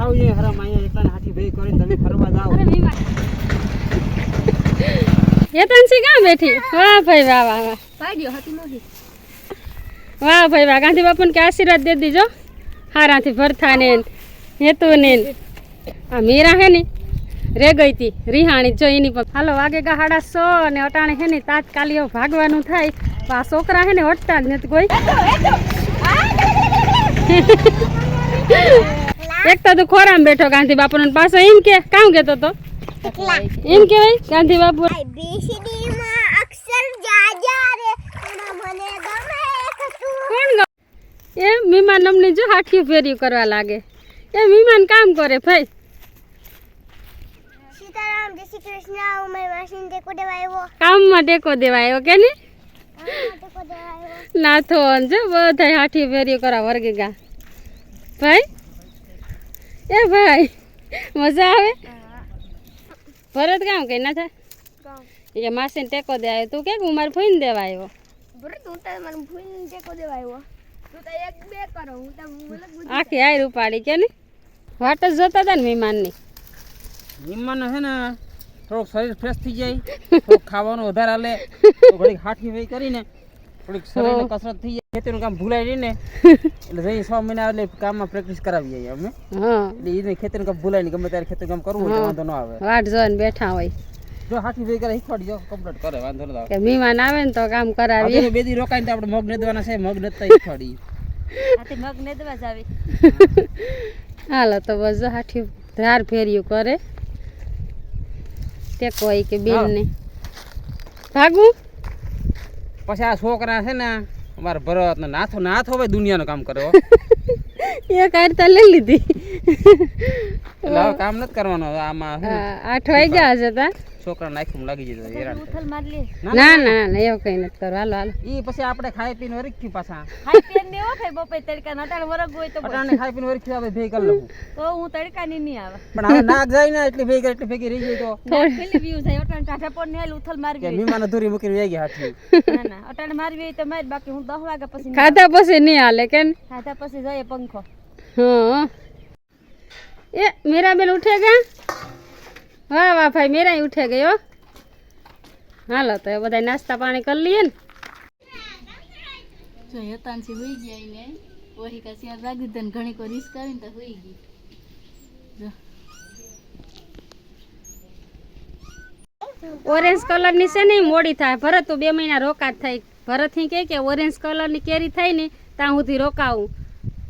થાવ એ હરામ અહીંયા એકલા હાથી ભાઈ કરીને તમે ફરવા જાઓ. હેતનસી ક્યાં બેઠી? વાહ ભાઈ વાહ વાહ વાહ. પાડ્યો હતી નથી વાહ ભાઈ વાહ. ગાંધી બાપુને કે આશીર્વાદ દે દીજો. હારાથી ભરથા ને હેતુ ને આ મીરા હે ને રે ગઈ હતી રિહાણી જો એની પણ હાલો વાગે ગા હાડા સો અને અટાણે હે ને તાત્કાલિયો ભાગવાનું થાય. તો આ છોકરા હે ને હટતા જ નથી કોઈ. એક તો તું ખોરામાં બેઠો ગાંધી બાપુ પાછો એમ કે કામ કેતો તો? એમ કેવાય ગાંધી બાપુ? ABCD માં અક્ષર જાજા રે. મને ગમે કોણ ગા- એ મીમાન અમને જો હાઠી ફેર્યું કરવા લાગે. એ મીમાન કામ કરે ભાઈ. સીતારામ જય શ્રી કૃષ્ણ હું માસીને ટેકો દેવા આવ્યો. કામમાં ટેકો દેવા આવ્યો કે ને હા, ટેકો દેવા આવ્યો. નાથો જો બધા હાઠી ફેર્યું કરવા વર્ગે ગા. ભાઈ એ ભાઈ મજા આવે? ભરત કામ કઈ ના થાય? એ માસીને ટેકો દે આવ્યો. તું કે હું મારે ફોઈને દેવા આવ્યો? ટેકો દેવા આવ્યો? તું તો એક બે કરો હું તો મતલબ આખી આયર ઉપાડી કે ને વાટ જ જોતા હતા ને મહેમાનની. મહેમાન છે ને થોડુંક શરીર ફ્રેશ થઈ જાય થોડુંક ખાવાનું વધારે હાલે થોડીક હાઠી હાથી ભાઈ કરીને થોડીક શરીરને કસરત થઈ જાય. ખેતીનું કામ ભૂલાઈ રહી ને એટલે જઈ છ મહિના એટલે કામમાં પ્રેક્ટિસ કરાવી જઈએ અમે. એટલે એને ખેતીનું કામ ભૂલાય નહીં ગમે ત્યારે ખેતીનું કામ કરવું હોય વાંધો ન આવે. વાટ જોઈને બેઠા હોય. જો હાથી ભાઈ કરે શીખવાડી જો કમ્પ્લીટ કરે વાંધો ન આવે. મહેમાન આવે ને તો કામ કરાવી બે દી રોકાઈને તો આપણે મગ નેદવાના છે મગ નેદતા શીખવાડી. આતે મગ ને દવા જ આવી. હાલો તો બસ જો હાઠી ધાર ફેર્યું કરે. તે કોઈ કે બેન ને ભાગું? પછી આ છોકરા છે ને અમારા ભરત ને નાથો નાથો ભાઈ દુનિયાનું કામ કરો એ એક આરતા લઈ લીધી. કામ નથી કરવાનું આમાં આઠ વાગ્યા હશે તા. છોકરા નાખ્યું લાગી જતો હેરાન માર ના, ના ના ના એવું કઈ નથી કરો. હાલો હાલો. ઈ પછી આપણે ખાઈ પીને વરખ્યું પાછા. ખાઈ પીને દેવો ખાઈ બપે તડકા નટાણ વરગ હોય તો અટાણે ખાઈ પીને વરખ્યું આવે ભેગી કરી લઉં. તો હું તડકા ની નહીં આવે. પણ હવે નાક જાય ને એટલી ભેગી એટલી ભેગી રહી જાય તો. પેલી વ્યૂ થાય અટાણ ટાઢા પર નેલ ઉથલ મારવી કે મીમાને ધૂરી મૂકીને વેગી હાથી. ના ના અટાણ મારવી હોય તો મારી બાકી હું દસ વાગ્યા પછી. ખાધા પછી નહીં હાલે કેન ખાધા પછી જોઈએ પંખો. હા. એ મેરા બેલ ઉઠે ગયા વાહ વાહ ભાઈ મેરા ઉઠે ગયો હાલો તો એ બધા નાસ્તા પાણી કરી લઈએ ને. જો હેતાનથી હોઈ ગયા ને ઓહી કા સિયાર લાગી દે ઘણી કોઈ રિસ્ક કરીને તો હોઈ ગઈ. ઓરેન્જ કલરની છે ને મોડી થાય. ભરત તો બે મહિના રોકાત થાય ભરતથી કહે કે ઓરેન્જ કલરની કેરી થાય ને ત્યાં સુધી રોકાવું.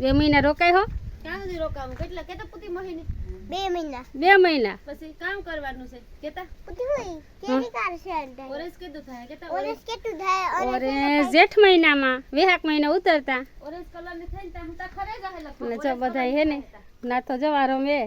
બે મહિના રોકાય હો. ત્યાં સુધી રોકાવું? કેટલા? કેતા પૂતી મહિને. બે મહિના. બે મહિના. પછી કામ કરવાનું છે. કેતા? હા. ઓરેન્જ કેટલું થાય? કેતા ઓરેન્જ કેટલું થાય? ઓરેન્જ જેઠ મહિનામાં વેહાક મહિના ઉતરતા. ઓરેન્જની ને ત્યાં તા ખરે જાહે લગભગ અને જો બધાય હે ને ના તો જવારો મે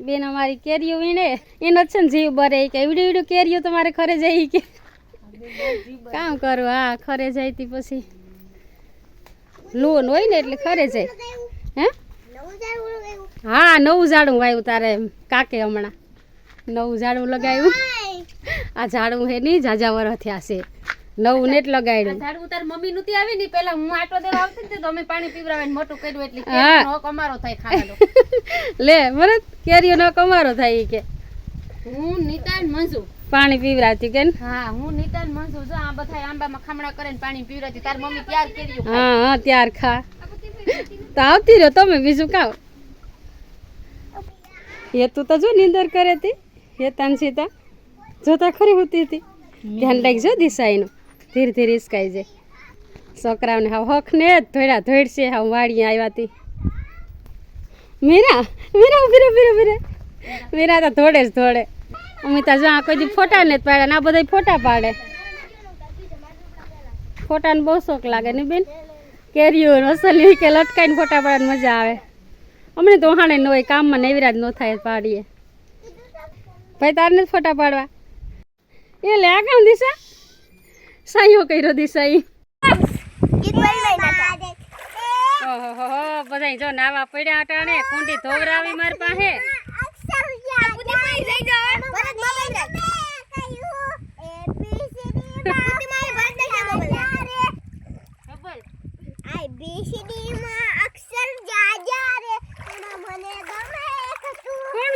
બેન અમારી કેરીઓ વીણે એનો જ છે ને જીવ બરે. કે એવડી એવડી કેરીઓ તમારે ખરે જઈ કે. કામ કરો હા ખરે જાય તી પછી. લોન હોય ને એટલે ખરે જાય હે? હા નવું ઝાડું વાવ્યું તારે કાકે હમણાં. નવું ઝાડું લગાવ્યું. આ ઝાડું હે નહીં ઝાઝા થયા છે નવું નેટ લગાડ્યું. ઝાડું તાર મમ્મી નતી આવી ને પેલા હું આટો દેવા આવતી ને તો અમે પાણી પીવડાવે ને મોટું કર્યું એટલે. કેરીનો હક અમારો થાય ખાવાનો. લે મને કેરીઓ નો કમારો થાય કે. હું નીતાન મંજુ. પાણી પીવરાતી કે ને? હા હું નીતાન મંજુ. જો આ બધા આંબામાં ખામણા કરે ને પાણી પીવરાતી તાર મમ્મી ત્યાર કર્યું હા હા ત્યાર ખા. તો આવતી રહ્યો તમે બીજું કાવ એ તું તો જો નીંદર કરે એ હેતાન સીતા જોતા ખરી હોતી હતી ધ્યાન રાખજો દિશાઈનું. ધીરે ધીરે ઇસકાઈ જાય. છોકરાઓને હાવ હક ને જ ધોડ્યા ધોડશે હાવ વાડીએ આવ્યા તી. મીરા મીરા ઊભી ઊભી ઊભી મીરા તો ધોડે જ ધોડે અમિતા જો આ કોઈ ફોટા ને પાડે ને આ બધા ફોટા પાડે. ફોટાને બહુ શોખ લાગે ને બેન? કેરીઓ અસલી કે લટકાઈને ફોટા પાડવાની મજા આવે. અમને તો હાણે ન હોય, કામમાં નૈવરાજ ન થાય પાડીએ. ભાઈ તારને જ ફોટા પાડવા? એ લે આ કામ દિશા. સાઈઓ કર્યો દિશા ઓહો બધા જો નાવા પડ્યા અટાણે કુંડી ધોવરાવી મારી પાસે.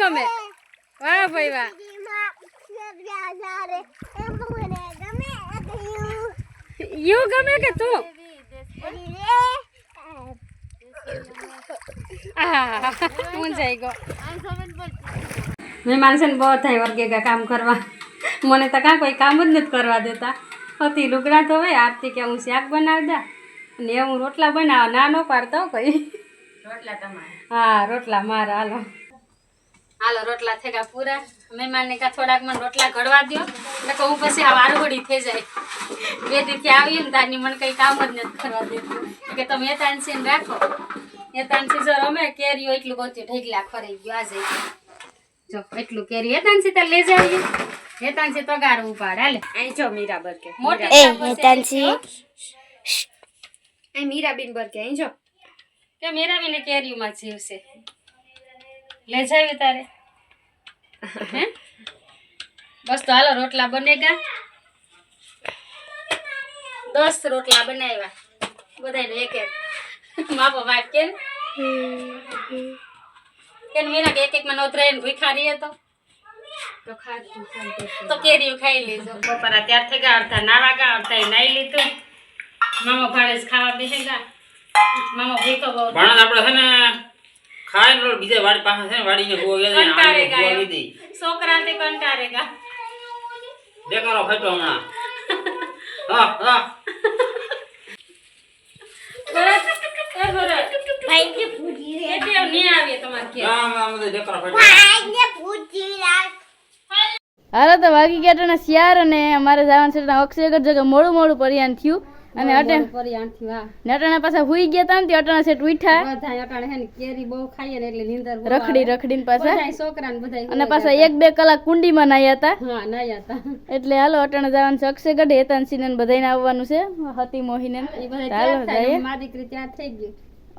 ગમે વાહ ભાઈ વાહ જીમાં અક્ષર જાજા રે એમ મને ગમે હતું યુ ગમે કે તું રે આહા, મૂંઝાઈ ગયો મહેમાન છે ને બહુ થાય વર્ગેગા કામ કરવા મને તો કાં કોઈ કામ જ નથી કરવા દેતા હતી લુગડા ધોવે આરતી કે હું શાક બનાવી દા એ હું રોટલા બનાવવા ના નો પાડતો તમારા. હા રોટલા મારા હાલો. હાલો રોટલા થઈ પૂરા. પૂરા મહેમાનને કા થોડાક મને રોટલા ઘડવા દો એટલે કહું હું પછી આ વારગોડી થઈ જાય. બે દીથી આવીએ ને તારની મને કંઈ કામ જ નથી કરવા દેતું. કે તમે એ તાનસીને રાખો. એ તાનસી જો રમે કેરીઓ એટલું બધું ઢેકલા ખરી ગયું આજે જો એટલું કેરી એ તાનસી તાર લઈ જાવી એ તો ગાર ઉપાડ હાલે. અહીં જો મીરા બરકે. મોટી એ. અહીં મીરાબેન બરકે અહીં જો. કે મેરાવીને કેરીમાં જીવશે લઈ જાવી તારે. બસ તો હાલો રોટલા બને ગયા દસ રોટલા બનાવ્યા. બધાને એક એક. માપો માપ કે કે મીરા કે એક એક માં નોતરાઈને ભૂખા રહીએ તો. તો ખાધું તો કેરીઓ ખાઈ લીધો. બપોરા ત્યાર થઈ ગયા અડધા નાવા ગયા અડધા નાઈ લીધું. મામા ભાડે ખાવા બેસી મામા ભૂખો બહુ ભાણસ આપણે છે ને ખાય ને બીજા વાડી પાસે છે ને વાડીને ગોવા ગયા છે ને કંટાળે આને ગોવા ગયા લીધી છોકરા તે ફેટો હમણાં. હા હા. રે. એટલે નહીં તમારે બધું ફેટો રાખ હાલો વાગી ગયા ટાણા શિયાર અને અમારે જવાનું છે જગ્યા મોડું મોડું પરિયાન થયું. અને અટણ પાછા હુઈ ગયા તા ને અટાણા સેટ ઉઠા બધા અટાણે હે ને કેરી બહુ ખાઈએ ને એટલે નીંદર રખડી રખડીને પાછા. છોકરા ને બધા અને પાછા એક બે કલાક કુંડીમાં નાયા હતા હા નાયા હતા એટલે હાલો અટાણા જવાનું છે અક્ષયગઢ હેતાનસિંહ ને બધાને આવવાનું છે હતી મોહીને એ હાલો જઈએ. મારી દીકરી ત્યાં થઈ ગઈ.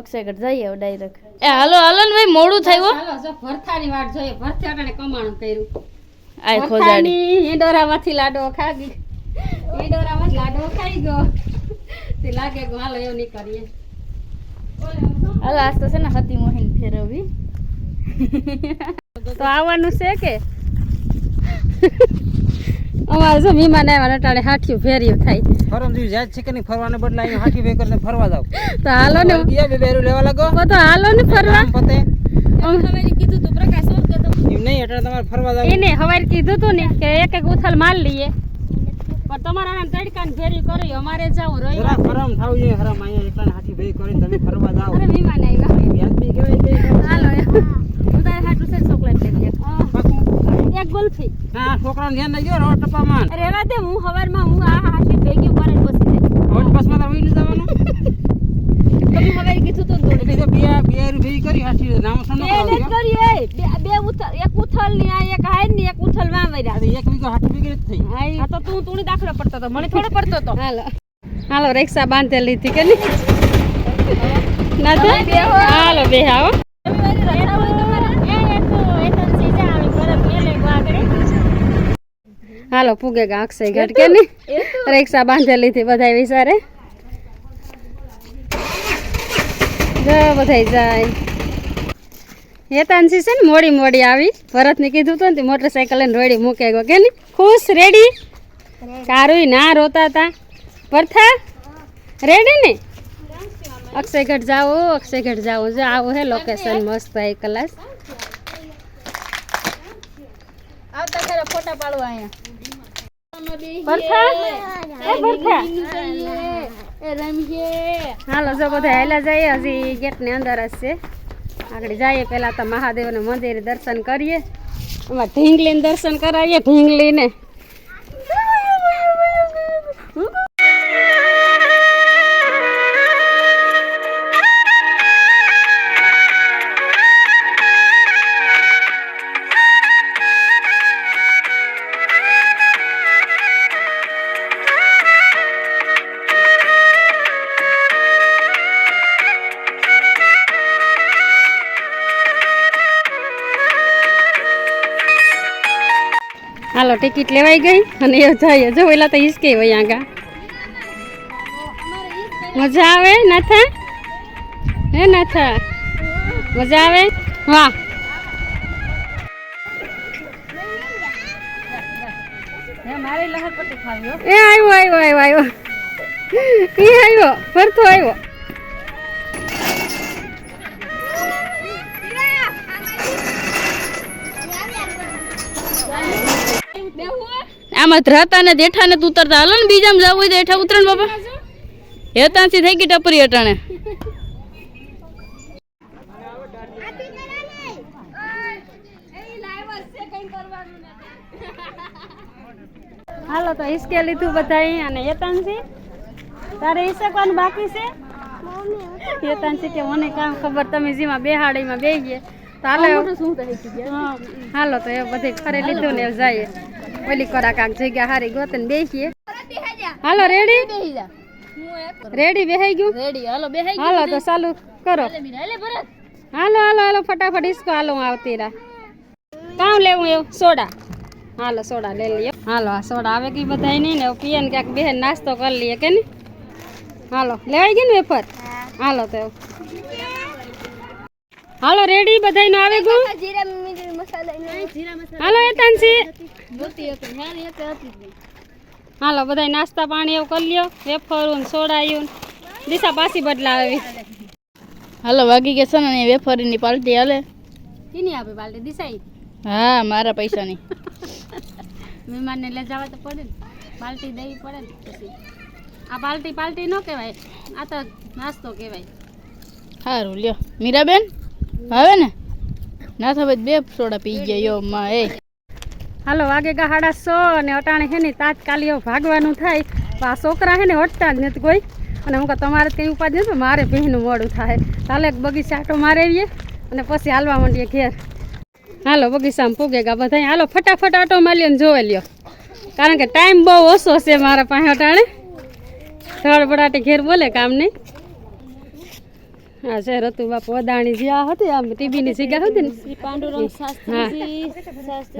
અક્ષયગઢ જઈએ ડાયરેક્ટ એ હાલો હાલો ને ભાઈ મોડું થયું હાલો જો ભરથાની વાટ જોઈએ. ભરથે અટાણે કમાણું કર્યું. આય ખોજાડી. હિંડોરામાંથી લાડો ખાગી હિંડોરામાંથી લાડવો ખાઈ ગયો. તે લાગે ગયો હાલો એવું નહીં કરીએ. હાલો આજ તો છે ને હતી મોહીને ફેરવવી તો આવવાનું છે કે? અમારે જો મહેમાન આવ્યા અટાણે હાથિયું ફેર્યું થાય. ફરમ જાત છે કે નહીં ફરવાને બદલે ભાઈ કરીને ફરવા જાવ. તો હાલો ને બે બેરું લેવા લાગો? તો હાલો ને ફરવા. પતે. કીધું તું પ્રકાશ એમ નહીં એટલે તમારે ફરવા જાવ. એને હવારે કીધું તું ને કે એક એક ઉથલ માલ લઈએ. પણ તમારા તડકાને ફેરી કરી અમારે જાવું જરા રહ્યું. ફરમ થાવ એ હરમ અહીંયા એટલા હાથી ભઈ કરીને તમે ફરવા જાવ અરે વિમાન આવ્યા. વ્યાજબી કેવાય કે હાલો હું. તારે હાટું છે ચોકલેટ લઈ લે એક ગુલ્ફી. હા છોકરાને ધ્યાન રાખજો રોડ ટપામાં. રેવા દે હું હવારમાં હું આ હાથી ભેગી ઉપર બસી જાય રોડ બસમાં તો વહીને જવાનું તમે હવારે કીધું તું એટલે તો બે બે કરી હાથી નામ શું બે કરી બે બે ઉથલ એક ઉથલની આ એક હાઈ ની એક ઉથલમાં વર્યા. એક વીઘો હાથી ભેગી થઈ આ તો તું દાખલો પડતો તો. મને થોડો પડતો તો. હાલો. હાલો રિક્ષા બાંધે લીધી કે નહીં? ના તો હાલો બે આવો હાલો પૂગે ગા અક્ષય ઘાટ કે નહીં? રિક્ષા બાંધે લીધી બધા વિચારે. જો બધા જાય. હેતાનસી છે ને મોડી મોડી આવી. ભરતને કીધું હતું ને તે મોટરસાઇકલ લઈને રોડી મૂકે ગયો. કે ખુશ? રેડી કારુય ના રોતા હતા ભરથા રેડી ને? અક્ષયગઢ જાઓ અક્ષયગઢ જાઓ. જો આવું હે લોકેશન મસ્ત હે કલાસ આવતા ખરા ફોટા પાડવા અહીંયા. એ હાલો, જો બધા હેલા જઈએ હજી ગેટની અંદર જ છે. આગળ જઈએ, પહેલાં તો મહાદેવનું મંદિરે દર્શન કરીએ. એમાં ઢીંગલીને દર્શન કરાવીએ, ઢીંગલીને. ચાલો ટિકિટ લેવાઈ ગઈ અને જઈએ. જો પેલા તો ઈસકે હોય આગા. મજા આવે નાથા? હે નાથા? મજા આવે? વાહ. એ આવ્યો આવ્યો આવ્યો આવ્યો. એ આવ્યો ફરતો આવ્યો. આમાં ધરાતા ને દેઠા ને ઉતરતા. હાલો ને બીજામાં જવું હોય તો એઠા ઉતરણ બાપા. હેતાંથી થઈ ગઈ ટપરી અટાણે. હાલો તો હિસકે લીધું બધાય અને યતાનસી તારે હિસકવાનું બાકી છે? યતાનસી કે મને કામ ખબર તમે જેમાં બેહાડીમાં બેહી ગયા તો હાલો. શું થઈ ગયું? હા, હાલો તો એ બધી ખરે લીધું ને જઈએ. ઓલી કરા કાક જગ્યા હારી ગોતન બેસીએ. હાલો રેડી? રેડી બેહાઈ ગયું? રેડી હાલો બેહાઈ હાલો તો ચાલુ કરો. હાલો હાલો હાલો ફટાફટ ઇસકો હાલો હું આવતી રા કામ લેવું એવું? સોડા. હાલો સોડા લઈ લઈએ. હાલો આ સોડા આવે કે બધાય નહીં ને? પીએ ને ક્યાંક બેહે નાસ્તો કરી લઈએ કે નહીં? હાલો લેવાઈ ગયું ને વેફર? હાલો તો હાલો રેડી બધાયનું આવે ગયું હાલો એતાનસી નોતી હતી હાલ હતી હતી હાલો બધાય નાસ્તા પાણી એવું કરી લ્યો. વેફરું ને સોડાયું ને દિશા પાછી બદલાવી. હાલો વાગી ગયા છે ને વેફરીની પાલટી હાલે. કીની આપે પાલટી દિશાઈ હા મારા પૈસાની. મહેમાનને લઈ જવા તો પડે ને. પાલટી દેવી પડે ને પછી. આ પાલટી પાલટી ન કહેવાય. આ તો નાસ્તો કહેવાય. સારું લ્યો. મીરાબેન? ભાવે ને? ના થવે બે સોડા પી ગયા, યો માં, એ. હાલો, વાગે ગા સાડા સો અને અટાણે હે ને તાત્કાલિક ભાગવાનું થાય. આ છોકરા છે ને હટતા જ નથી કોઈ. અને હું તમારે કંઈ ઉપાધિ નથી, મારે બહેનું મોડું થાય. એક બગીચા આટો મારે આવીએ અને પછી હાલવા માંડીએ ઘેર. હાલો, બગીચામાં પૂગે ગા બધા. હાલો, ફટાફટ આટો માર્યો ને જોઈ લ્યો. કારણ કે ટાઈમ બહુ ઓછો છે મારા પાસે અટાણે. ધડબડાટી ઘેર બોલે કામ નહીં. હા છે રતુ બાપુ અદાણી જે આ હતી આમ ટીવીની જગ્યા હતી ને? પાંડુરંગ હા.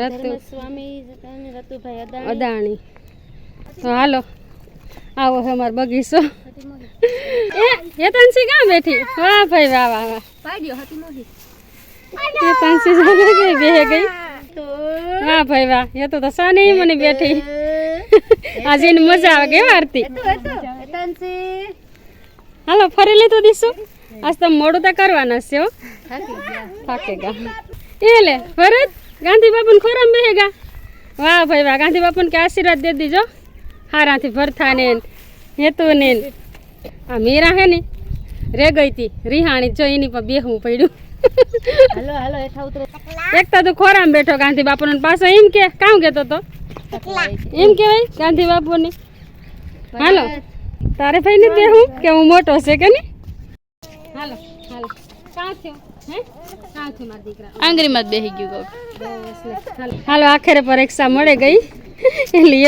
રતુ. સ્વામી રતુભાઈ અદાણી. તો હાલો આવો છે અમારો બગીચો. એ તનસી ક્યાં બેઠી? વાહ ભાઈ વાહ વાહ વાહ. પાડ્યો હતી મોહી હેતનસી જાને ગઈ બે ગઈ. વાહ ભાઈ વાહ. એ તો સાની મને બેઠી. આજે એની મજા આવે કેવા આરતી? હાલો ફરી લીધું દીશું. આજ તો મોડું તો કરવાના છે હો. થાકે ગા એ લે ભરત ગાંધી બાપુને ખોરામ બેહેગા. વાહ ભાઈ વાહ ગાંધી બાપુ કે આશીર્વાદ દે દીજો. હારાથી ભરથા ને હેતુ ને આ મીરા હે ને રે ગઈ તી રિહાણી જો એની પર બેહવું પડ્યું. હલો હલો એઠા ઉતરો. એક તો તું ખોરામ બેઠો ગાંધી બાપુને પાછો એમ કે કામ કેતો તો? એમ કેવાય ગાંધી બાપુને હાલો તારે ભાઈ ને બેહું કે હું મોટો છે કે નહીં હાલો હાલો કાં થયો હે કાં થયું મારા દીકરા આંગળીમાં જ બેસી ગયું હાલો, આખરે પરીક્ષા મળે ગઈ. એટલે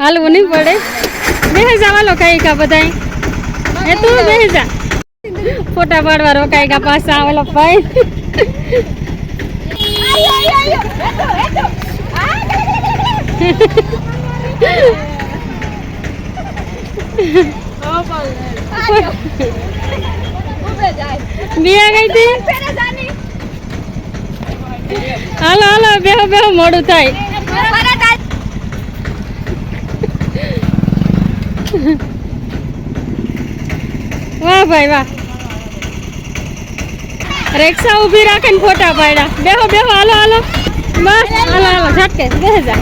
હાલવું નહીં પડે. બેસી જા, હાલો, કઈ કા બધાય. એ તું બેસી જા. ફોટા પાડવા રોકાઈ કા પાછા ઓલો ભાઈ. બિયા ગઈ હતી? હાલો હાલો બેહો બેહો મોડું થાય. વાહ ભાઈ વાહ. રિક્ષા ઊભી રાખીને ફોટા પાડ્યા. બેહો બેહો હાલો હાલો. બસ હાલો હાલો ઝટકે બે જા.